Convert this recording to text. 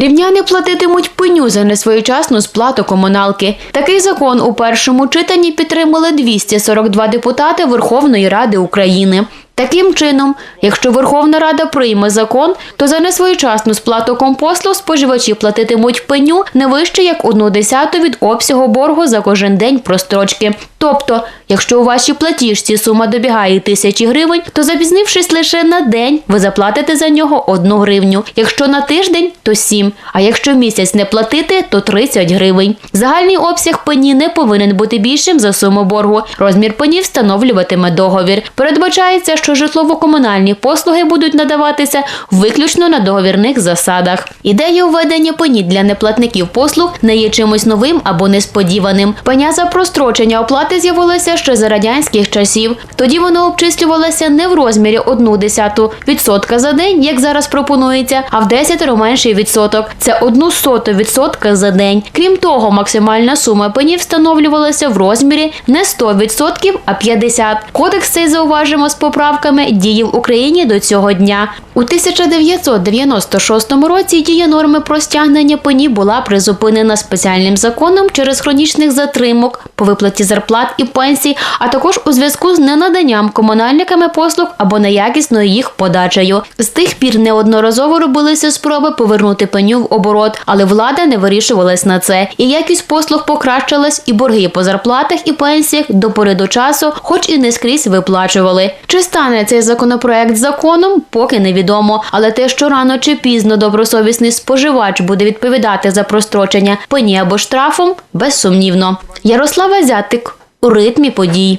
Рівняни платитимуть пеню за несвоєчасну сплату комуналки. Такий закон у першому читанні підтримали 242 депутати Верховної Ради України. Таким чином, якщо Верховна Рада прийме закон, то за несвоєчасну сплату компослуг споживачі платитимуть пеню не вище як одну десяту від обсягу боргу за кожен день прострочки. Тобто, якщо у вашій платіжці сума добігає тисячі гривень, то запізнившись лише на день, ви заплатите за нього одну гривню. Якщо на тиждень, то сім. А якщо місяць не платити, то 30 гривень. Загальний обсяг пені не повинен бути більшим за суму боргу. Розмір пені встановлюватиме договір. Передбачається, що житлово-комунальні послуги будуть надаватися виключно на договірних засадах. Ідея введення пені для неплатників послуг не є чимось новим або несподіваним. Пеня за прострочення оплати з'явилася ще за радянських часів. Тоді воно обчислювалося не в розмірі 1 десяту відсотка за день, як зараз пропонується, а в 10 менший відсоток. Це одну соту відсотка за день. Крім того, максимальна сума пені встановлювалася в розмірі не 100%, а 50%. Кодекс цей зауважимо з поправками діє в Україні до цього дня. У 1996 році дія норми про стягнення пені була призупинена спеціальним законом через хронічних затримок по виплаті зарплат і пенсій, а також у зв'язку з ненаданням комунальниками послуг або неякісною їх подачею. З тих пір неодноразово робилися спроби повернути пеню в оборот, але влада не вирішувалась на це. І якість послуг покращилась, і борги по зарплатах і пенсіях до пори до часу, хоч і не скрізь виплачували. Чи стане цей законопроект законом, поки невідомо. Але те, що рано чи пізно добросовісний споживач буде відповідати за прострочення пені або штрафом, безсумнівно. Ярослава Зятик у ритмі подій.